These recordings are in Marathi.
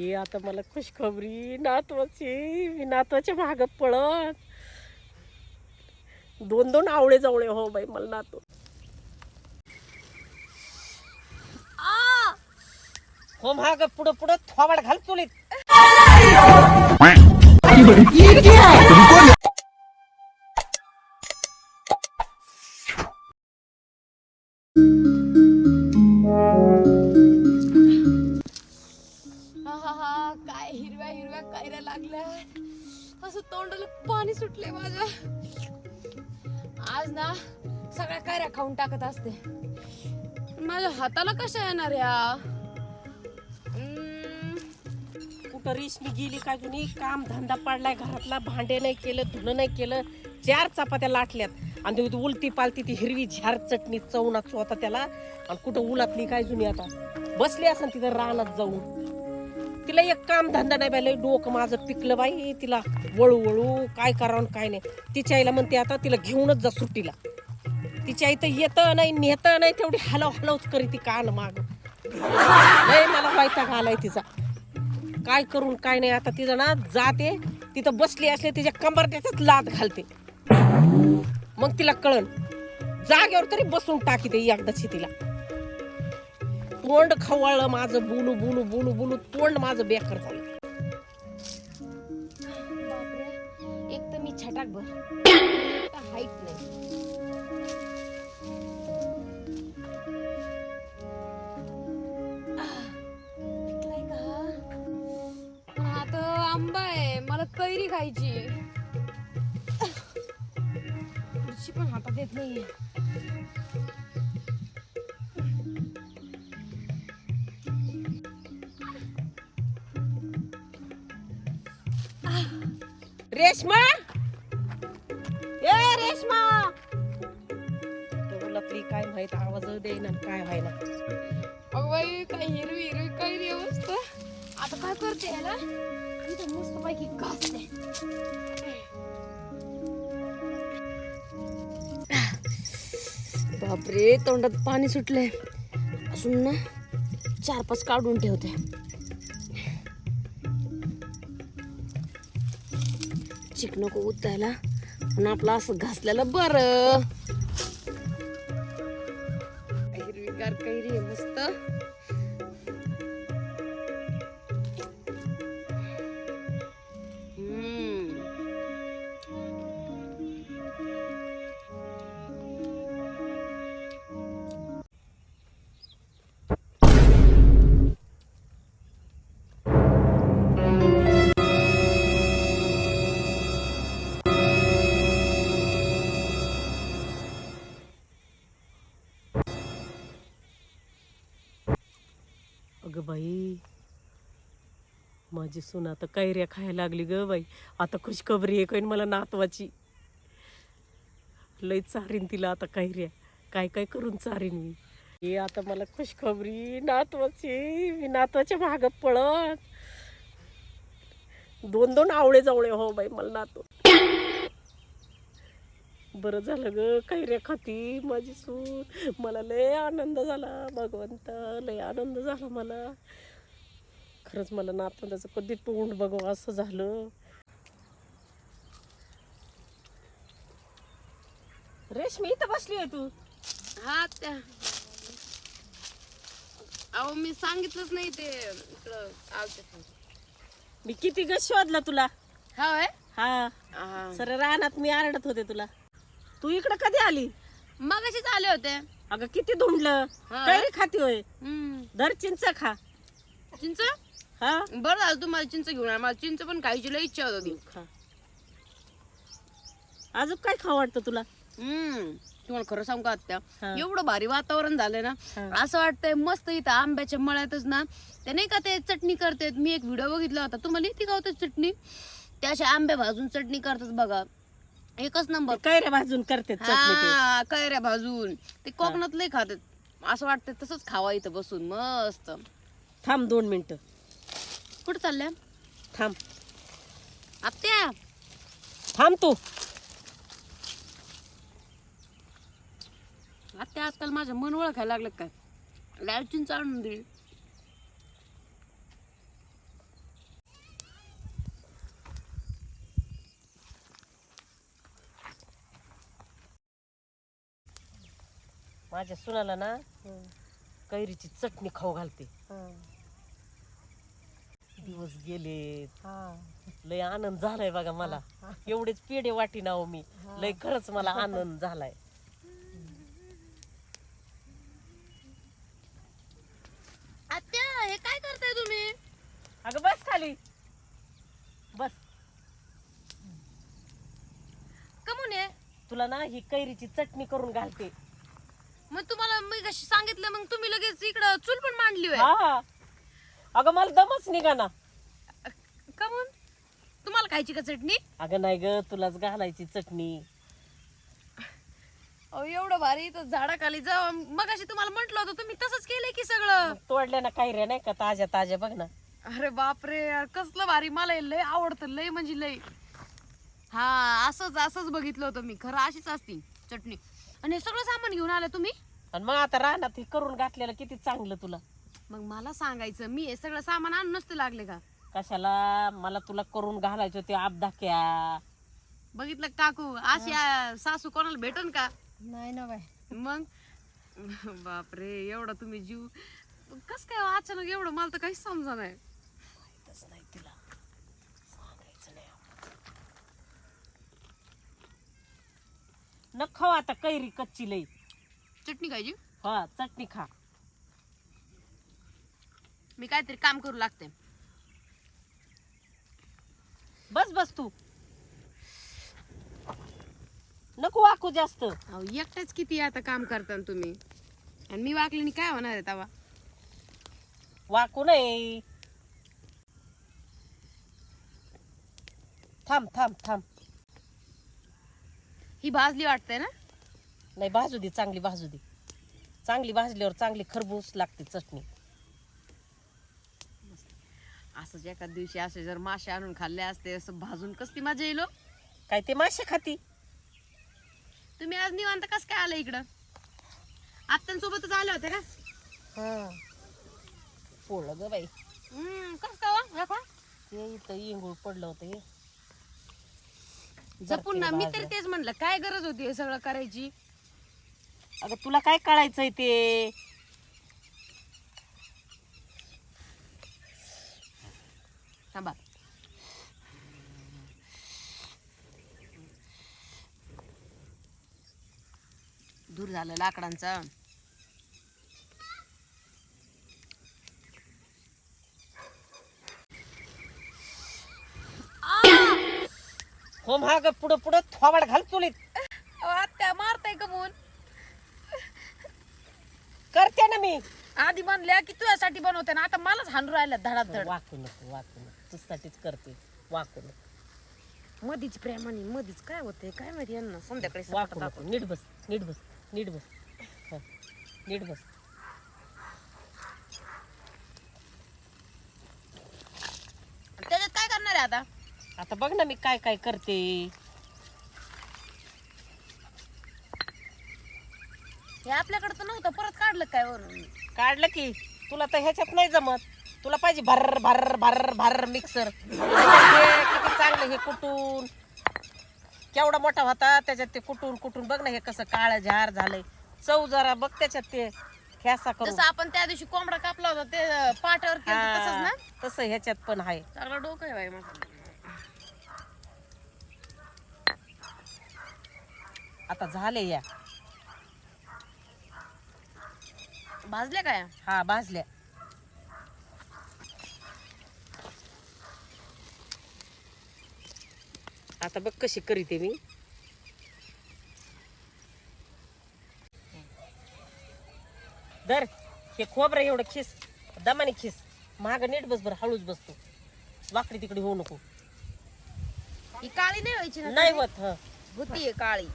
हे आता मला खुशखबरी नातवाची मी नातवाच्या माग पळत. दोन दोन आवळे जवळे हो बाई मला नातू. हो माग पुढं पुढं थोबाड घाल चुलीत आज ना सगळ्या कायऱ्या खाऊन टाकत असते. माझ्या हाताला कशा येणार या? कुठं रेशमी गेली काय जुनी काम धंदा पाडलाय घरातला भांडे नाही केलं धुणं नाही केलं चार चपात्या लाटल्यात. आणि ते उलती पालती ती हिरवी झार चटणी चवणाच होता त्याला. आणि कुठं उलातली काय जुनी आता? बसली असं तिथं रानात जाऊन. तिला एक काम धंदा नाही बाई लय डोकं माझं पिकलं बाई तिला वळू वळू काय करावं काय नाही. तिच्या आईला म्हणते आता तिला घेऊनच जा सुट्टीला. तिच्या आई तर येतं नाही नेतं नाही तेवढी हलव हलवच करी ती कान माग. नाही मला वैताग घालाय तिचा. काय करून काय नाही आता तिचं ना जाते तिथं बसली असले तिच्या कंबरट्याचाच लाद घालते. मग तिला कळण जागेवर तरी बसून टाकी ते एकदाची तिला. तोंड खवळलं माझं बोलू बोलू बोलू बोलू तोंड माझं बेकार झालं. एक तर मी छटाक भर. हाईट नाही. आंबा आहे. मला कैरी खायची खुर्ची पण हातात येत नाहीये. रेशमा? ए रेशमा! तुला काय माहीत आवाज देईना काय व्हायला. अगं बाई काय हिरवी हिरवी कैरी आहे मस्त आता काय करते याला? इथं मस्त पैकी घासते. बापरे तोंडात पाणी सुटले असून ना चार पाच काढून ठेवते. चिक नको उतायला पण आपलं असं घासलेलं बरं. हिरवीगार कैरी आहे मस्त. अगं बाई माझी सून आता कैऱ्या खायला लागली ग बाई. आता खुशखबरी आहे काही मला नातवाची. लय चारीन तिला आता कैऱ्या. काय काय करून चारीन मी? हे आता मला खुशखबरी नातवाची मी नातवाच्या माग पळत. दोन दोन आवळे जावळे हो बाई मला नातू. बरं झालं ग. कैऱ्या खाती माझी सून. मला लय आनंद झाला भगवंत. लय आनंद झाला मला. खरंच मला नातवंडाचं कधी तोंड बघावं असं झालं. रेशमी इथं बसली आहे तू. हा त्या. अहो मी सांगितलंच नाही ते. इकडं मी किती ग शोधला तुला? हा होय? हा. हा. सर रानात मी आरडत होते तुला. तू इकडं कधी आली? मगाशीच आले होते. अगं किती धुंडलं. हा. कैरी खाती होय. हम्म. धर चिंच खा. चिंच? हा? बरं झालं तुम्हाला चिंच घेऊन आला मला चिंच पण खायची लई इच्छा होती. खा. अजून काय खाऊ वाटतं तुला? हम्म. तुम्हाला खरं सांगू का आत्या? हा. एवढं भारी वातावरण झालंय ना. हा. असं वाटतंय मस्त इथं आंब्याच्या मळ्यातच ना. ते नाही का ते चटणी करतात. मी एक व्हिडिओ बघितला होता. तुम्हाला येते का होतं चटणी? ते अशा आंबे भाजून चटणी करतात बघा. एकच नंबर. कैऱ्या भाजून करते. हा कैऱ्या भाजून. ते कोकणात लय खातात. असं वाटतं तसंच खावा इथं बसून मस्त. थांब दोन मिनिटं. कुठं चालल्या? थांब. आत्या. थांब तू. आत्या आजकाल माझं मन ओळखायला लागलं काय? लाल चिंच आणून दिली माझ्या सुनाला ना. कैरीची चटणी खाऊ घालते. दिवस गेले. लय आनंद झालाय बघा मला. एवढेच पेढे वाटी नाव मी हा. लय खरंच मला आनंद झालाय आत्या हे काय करताय तुम्ही अगं बस खाली बस कमून तुला ना ही कैरीची चटणी करून घालते मग तुम्हाला मी कशी सांगितलं मग तुम्ही लगेच इकडं चूल पण मांडली होय. हा अगं मला दमच निघा ना. कमून? तुम्हाला खायची का चटणी? अगं नाही ग तुलाच घालायची चटणी. अहो एवढं भारी इथं झाडाखाली जा मग अशी तुम्हाला म्हंटल होतं तुम्ही तसंच केलंय की सगळं? तोडल्या ना कैऱ्या नाही का? ताज्या ताज्या बघ ना. अरे बापरे यार, कसलं भारी. मला हे लय आवडतं लय म्हणजे लय. हा असंच असंच बघितलं होतं मी. खरं अशीच असती चटणी. आणि हे सगळं सामान घेऊन आलं तुम्ही? आणि मग आता रानात हे करून घातलेलं किती चांगलं तुला. मग मला सांगायचं मी हे सगळं सामान आणून नसते लागले का? कशाला? मला तुला करून घालायचं ते आपदाक्या बघितलं का काकू? अशी आ, सासू कोणाला भेटन का? नाही ना बाय मग? बापरे एवढा तुम्ही जीव. कस काय हो अचानक एवढं? मला तर काहीच समजा नाही. माहीतच नाही तिला सांगायचं नाही न खाऊ आता कैरी कच्ची लई. चटणी खायची? हा चटणी खा. मी काहीतरी काम करू लागते. बस बस तू. नको वाकू जास्त. अहो एकटाच किती आता काम करता ना तुम्ही? आणि मी वाकलीने काय होणार आहे तवा? वाकू नये. थांब थांब थांब. ही भाजली वाटते ना? नाही भाजू दे चांगली भाजू दे. चांगली भाजल्यावर चांगली खरबूस लागते चटणी. असंच एका दिवशी असे जर मासे आणून खाल्ले असते असं भाजून कसली मजा येईल हो? काय ते मासे खाती? तुम्ही आज निवांत कस काय आलं इकडं? आत्यांसोबतच आले होते का? हा. पोळलं ग बाई. हम्म, कस काय हो? दाखवा. ते इथं इंगूळ पडलं होतं हे. जपून ना मी तरी. तेच म्हणलं काय गरज होती हे सगळं करायची? अगं तुला काय कळायचंय ते? थांबा. दूर झालं लाकडांचा. हो महाग पुढं पुढं थोबाड घाल चुलीत. आत्या मारताय कमून करते ना मी. आधी म्हणल्या की तुझ्यासाठी बनवते ना आता मलाच हाणून राहिल्या धडात धड. वाकू नको वाकू नको. तुझ्यासाठीच करते वाकू नको. मधीच प्रेमाने मधीच काय होते काय माहिती यांना? संध्याकाळी वाकू नको. नीट बस नीट बस नीट बस. हा, नीट बस. त्याच्यात काय करणार आहे आता? आता बघ ना मी काय काय करते. हे आपल्याकडे तर नव्हतं परत काढलं काय वरून? काढलं की तुला तर ह्याच्यात नाही जमत. तुला पाहिजे भर भर भर भर मिक्सर किती चांगलं हे कुटून. केवढा मोठा होता त्याच्यात ते कुटून कुटून बघ ना हे कसं काळ झार झालंय. चव जरा बघ त्याच्यात ते ठ्यासा करून. जसं आपण त्या दिवशी कोंबडा कापला होता ते अं, पाटावर केलं तसंच हा, ना? तसं ह्याच्यात पण आहे. चांगलं डोकं आहे बाई आता झाले या. भाजले काय? हा भाजल्या. आता बघ कशी करीते मी. दर हे खोबरं एवढं खिस दमाने खिस. महाग नीट बस बरं हळूच बसतो वाकडी तिकडे होऊ नको. ही काळी नाही व्हायची ना नाही होत ह. होती काळी.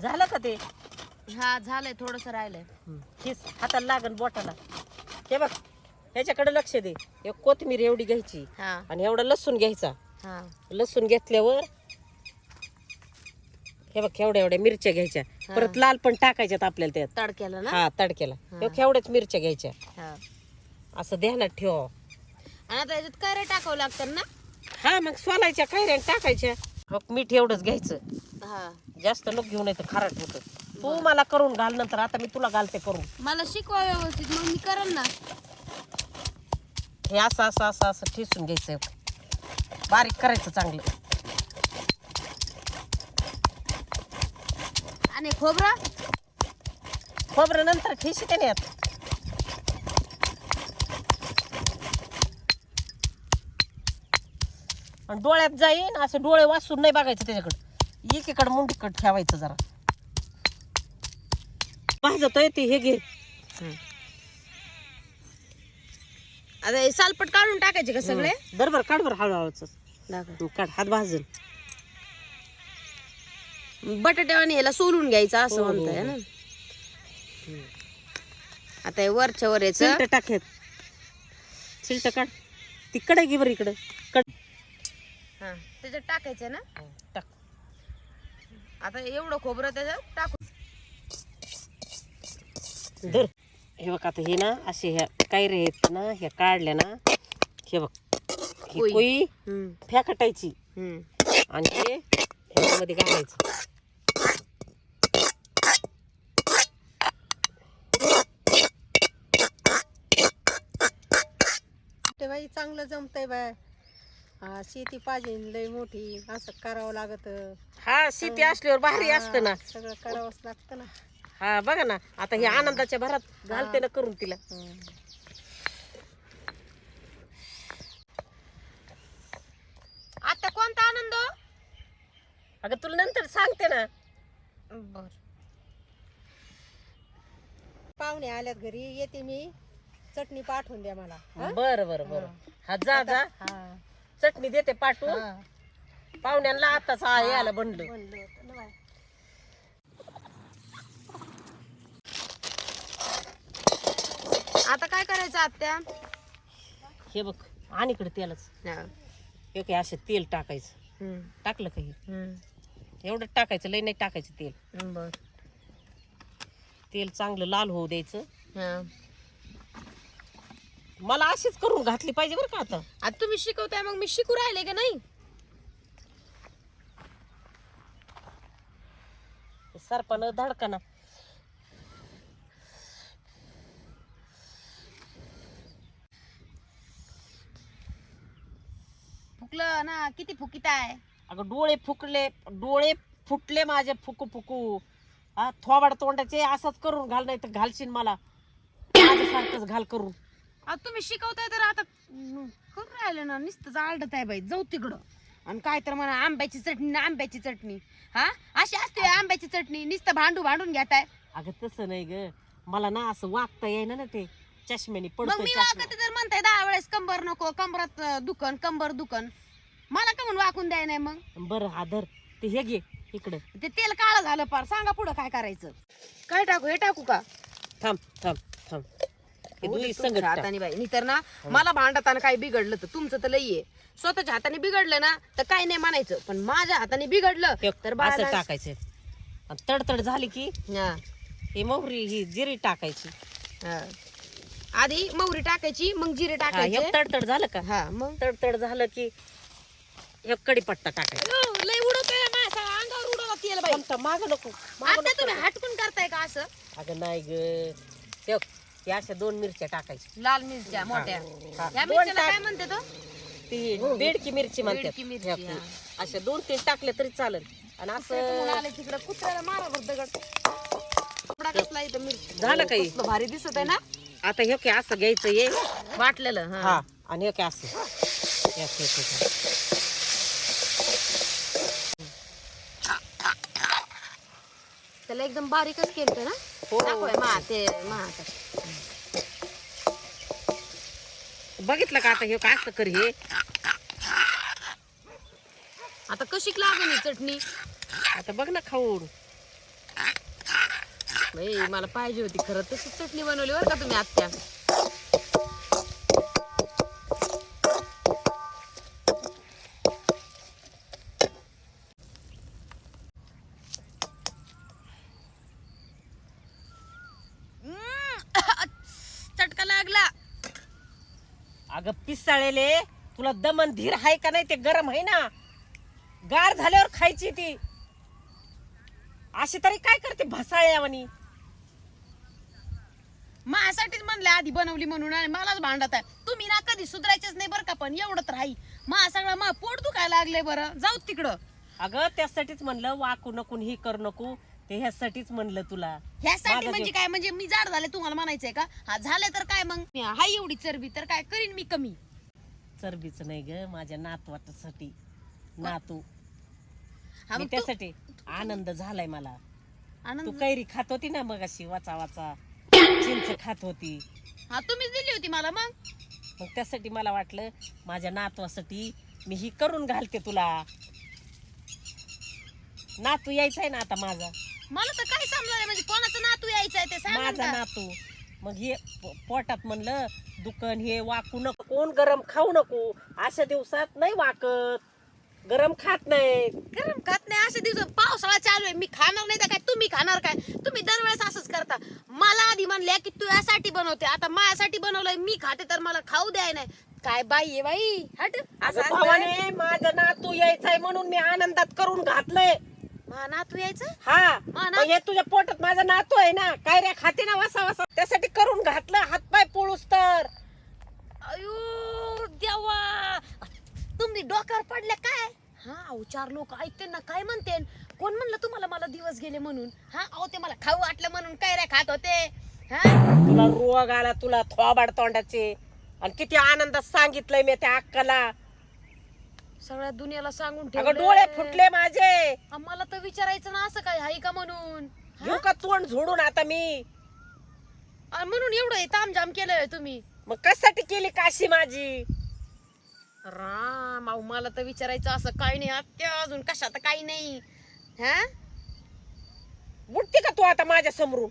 झालं का ते? हा झालंय थोडस राहिलंय. खिस हाताला लागन बोटाला. हे बघ ह्याच्याकडे लक्ष दे. एक कोथिंबीर एवढी घ्यायची हा. आणि एवढा लसूण घ्यायचा. हा. लसूण घेतल्यावर हे बघ एवढ्या एवढ्या मिरच्या घ्यायच्या. परत लाल पण टाकायच्यात आपल्याला त्यात. तडक्याला ना? हा तडक्याला. एवढ्याच मिरच्या घ्यायच्या. हा. असं ध्यानात ठेवा. आणि आता याच्यात काय टाकावं लागतं ना? हा मग सोलायच्या कैऱ्या टाकायच्या. हो मीठ एवढंच घ्यायचं. हा. जास्त लोक घेऊन येतं खारट होतं. तू मला करून घाल नंतर आता मी तुला घालते करून. मला शिकवा व्यवस्थित मग मी करेल ना. हे असं असं असं असं ठेसून घ्यायचं. बारीक करायचं चांगलं. आणि खोबरा? खोबरं नंतर ठेशी त्याने यात आणि डोळ्यात जाईन असं डोळे वाचून नाही बघायचं त्याच्याकडं. एकीकडं मुंडीकड ठेवायचं जरा. भाजतोय ते हे घे. आता सालपट काढून टाकायचे का सगळे? बरोबर काढ बरं हळूहळूच. काढ हात भाजून. बटाट्यावाने ह्याला सोलून घ्यायचं असं हो, हो, म्हणताय हो. ना? आता हे वरच्या वर याचं टाकेत चिलट काढ. ती कडे घे बरं इकडं. कड हा, त्याच्यात टाकायचं ना? टाक. आता एवढं खोबरं त्याच्यात टाकू. धर. हे बघ आता हे ना असे ह्या कायरे आहेत ना ह्या काढल्या ना हे बग ही कोई. कोई हम्म, फॅकटायची. हम्म. आणि हे ह्याच्यामध्ये घालायचं. ते बाई चांगलं जमतंय बाय. हा शेती पाहिजे लय मोठी असं करावं लागत. हा शेती असल्यावर भारी असतं ना. सगळं करावंच लागतं ना. हा बघा ना आता हे आनंदाच्या भरात घालते ना करून तिला. आता कोणता आनंद? अगं तुला नंतर सांगते ना. बर. पाहुणे आल्यात घरी येते मी. चटणी पाठवून द्या मला? बर बर बर. हा. जा जा. हा. चटणी देते पाठवून. पाहुण्यांना आताच यायला बनलं. आता काय करायचं आत्या? हे बघ आणि इकडे तेलच. हा. हे काय असे तेल टाकायचं. टाकलं काही. एवढं टाकायचं लई नाही टाकायचं तेल. बर. तेल चांगलं लाल होऊ द्यायचं. हा. मला अशीच करून घातली पाहिजे बरं का आता. आता तुम्ही शिकवताय मग मी शिकू राहिले का नाही? सरपानं धडकाना फुकलं ना किती फुकीत आहे अगं डोळे फुकले डोळे फुटले माझे फुकू फुकू. हा थोबाड तोंडाचे असंच करून घाल नाही तर घालशील मला. माझ्यासारखंच घाल करून. आता तुम्ही शिकवताय तर आता करून राहिलं ना नुसतं जाळत आहे बाई. जाऊ तिकडं. आणि काय तर म्हणा आंब्याची चटणी ना आंब्याची चटणी. हा? अशी असते आंब्याची चटणी. नुसतं भांडू भांडून घेताय. अगं तसं नाही ग. मला ना असं वागता येईना ना ते. चष्म्याने मग पडतोय मी वागते तर म्हणताय दहा वेळेस कंबर नको कंबरात अं, दुखन कंबर दुखन. मला का म्हणून वाकून द्याय नाही मग? बरं हा धर. ते हे घे इकडं. ते तेल काळं झालं पार. सांगा पुढं काय करायचं. काय टाकू हे टाकू का? थांब थांब थांब. हे दुई ते संगत तुमच्या टाक. हाताने बाई नाही तर ना मला भांडताना काही बिघडलं तर तुमचं तर लई आहे. स्वतःच्या हाताने बिघडलं ना तर काय नाही म्हणायचं. पण माझ्या हाताने बिघडलं हे तर असं बाळाला- टाकायचं आणि तडतड झाली की हा, ही मोहरी ही जिरी टाकायची. हा. आधी मोहरी टाकायची मग जिरे हा, हे टाकायचे. तडतड झालं का? हा मग? तडतड झालं की हे कडीपत्ता टाकायचा. अयो, अंगावर उडवला तेल बाई. मागं नको मागं आता नको. तुम्ही. हटकून करताय का असं? अगं नाही ग. हे हे अशा दोन मिरच्या टाकायच्या. लाल मिरच्या मोठ्या. हा. या मिरच्याला. काय म्हणते तो? ती बेडकी मिरची म्हणतात हे हा. अशा दोन तीन टाकले तरी चालेल. आणि असं आले तिकडं कुत्र्याला मारा बरं दगड कपडा कसला इथं मिरची? झालं काही? कसलं भारी दिसत आहे ना. आता हे काय असं घ्यायचं ये वाटलेलं हा. हा. आणि हे काय असं? हे असं, हे असं. त्याला एकदम बारीकच केलं ना? हो. दाखवाय मा ते मा आता. बघितलं का आता हे काय असं कर हे? आता कशी लागेल ही चटणी? आता बघ ना खाऊन. बाई मला पाहिजे होती खरं तशी चटणी बनवली बरं का तुम्ही आत्या. अगं पिसाळेले तुला दमन धीर आहे का नाही ते गरम आहे ना. गार झाल्यावर खायची ती. अशी तरी काय करते भसाळ्यावानी माझ्यासाठीच म्हणले आधी बनवली म्हणून आणि मलाच भांडत आहे. तुम्ही ना कधी सुधारायचेच नाही बरं का पण एवढं तर राही मा सगळं मा पोट दुखायला लागले बरं. जाऊ तिकडं. अगं त्यासाठीच म्हणलं वाकू नको ही करू नको. ते ह्यासाठीच म्हणलं तुला. ह्यासाठी माझा म्हणजे काय? म्हणजे मी जाड झाले तुम्हाला म्हणायचंय का? हा झाले तर काय मग? हाय एवढी चरबी तर काय करीन मी कमी? चरबीच नाही ग माझ्या नातवासाठी नातू. हा मी मग तू- त्यासाठी आनंद झालाय मला. तू आनंद कैरी खात होती ना मग अशी वाचा वाचा. चिंच खात होती. हा तुम्हीच दिली होती मला मग. मग त्यासाठी मला वाटलं माझ्या नातवासाठी मी ही करून घालते तुला. नातू यायचा आहे ना आता माझा. मला तर काय समजलं म्हणजे कोणाचं नातू यायचंय ते सांगा माझा. नातू. मग हे प- पोटात म्हणलं दुकान हे वाकू नको कोण गरम खाऊ नको अशा दिवसात नाही वाकत. गरम खात नाही. गरम खात नाही असे दिवस पावसाळा चालू आहे मी खाणार नाही तर काय तुम्ही खाणार काय? तुम्ही दरवेळेस असंच करता. मला आधी म्हणल्या की तू यासाठी बनवते आता माझ्यासाठी बनवलंय मी खाते तर मला खाऊ द्याय नाही. काय बाई आहे बाई? हट असं अगं असतं. भावाने माझा नातू यायचाय म्हणून मी आनंदात करून घातलंय. मा नातू यायचं? हा. हा ना? मग हे तुझ्या पोटात माझा नातू आहे ना काय रे खाते ना वसा वसा. त्यासाठी करून घातलं हातपाय पोळूस तर. अयो देवा. तुम्ही डोक्यावर पडले काय? हा अहो चार लोक ऐकते ना काय म्हणते? कोण म्हणलं तुम्हाला मला दिवस गेले म्हणून? हा अहो ते मला खाऊ वाटलं म्हणून काय रे खात होते? हा? तुला रोग आला तुला थोबाड तोंडाचे. आणि किती आनंदात सांगितलंय मी त्या अक्काला. सगळ्या दुनियाला सांगून अगं ठेवलंय. डोळे फुटले माझे. आ, मला तर विचारायचं ना असं काय आहे का म्हणून? घेऊ का तोंड झोडून आता मी? आ, म्हणून एवढं तामझाम केलंय तुम्ही. मग कशासाठी केली काशी माझी? राम अहो मला तर विचारायचं असं काही नाही आत्या अजून कशात काही नाही. हा? उठते का तू आता माझ्या समोरून?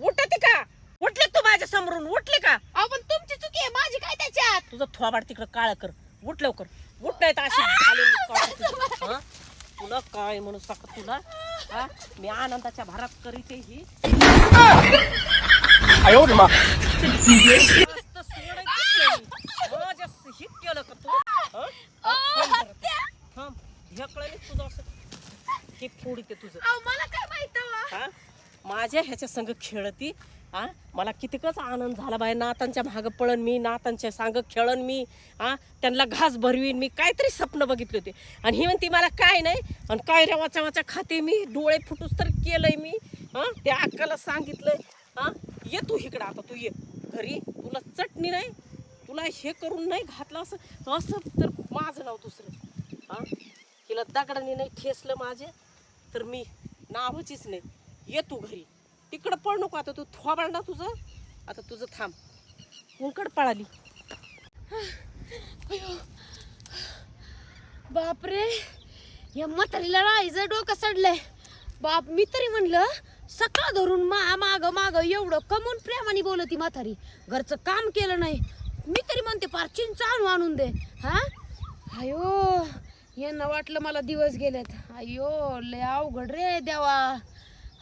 उठते का? उठले तू माझ्या समोरून? उठले का? अहो पण तुमची चुकी आहे माझी काय त्याच्यात? तुझं थोबाड तिकडं काळ कर. उठ लवकर. उठ अशी. तुला काय म्हणू शकत तुला? मी आनंदाच्या भरात करीते ही. मस्त माझ्या केलं का तू? नाही तुझं असं. तुझं. माझ्या ह्याच्या संग खेळती. हा? मला कितीकच आनंद झाला बाय नातांच्या मागं पळण मी नातांच्या सांग खेळन मी हा? त्यांना घास भरवीन मी काहीतरी स्वप्न बघितले होते. आणि ही म्हणती मला काय नाही आणि काय रे वाचा वाचा खाते मी डोळे फुटूस तर केलंय मी हां? त्या अक्काला सांगितलंय हा? ये तू इकडं आता तू ये घरी तुला चटणी नाही तुला हे करून नाही घातलं असं असं तर माझं नाव दुसरं हां? तिला दगडाने नाही ठेसलं माझे तर मी नावचीच नाही. ये तू घरी. तिकडं पळ नको आता तू थोबाळ ना तुझं. आता तुझं थांब. कुंकड पळाली. बापरे. या म्हातारीला राईचं डोकं सडलंय. बाप मी तरी म्हणलं सकाळ धरून मा माग माग एवढं कमून प्रेमाने बोलती म्हातारी. घरचं काम केलं नाही. मी तरी म्हणते फार चिंच आणू आणून दे. हा? अयो यांना वाटलं मला दिवस गेलेत. अयो लय अवघड रे देवा.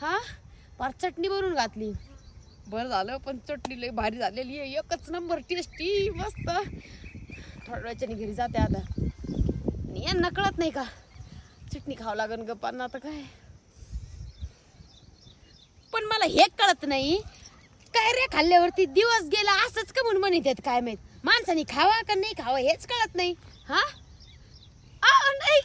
हा? फार चटणी बनवून घातली बरं झालं पण चटणी लय भारी झालेली आहे एकच नंबर टेस्टी मस्त थोड्या वेळच्याने घरी जाते आता आणि यांना कळत नाही का चटणी खावं लागन गप्पांना आता काय पण मला हे कळत नाही काय रे खाल्ल्यावरती दिवस गेला असंच का म्हणून म्हणत आहेत काय माहीत माणसाने खावा का नाही खावा हेच कळत नाही हा नाही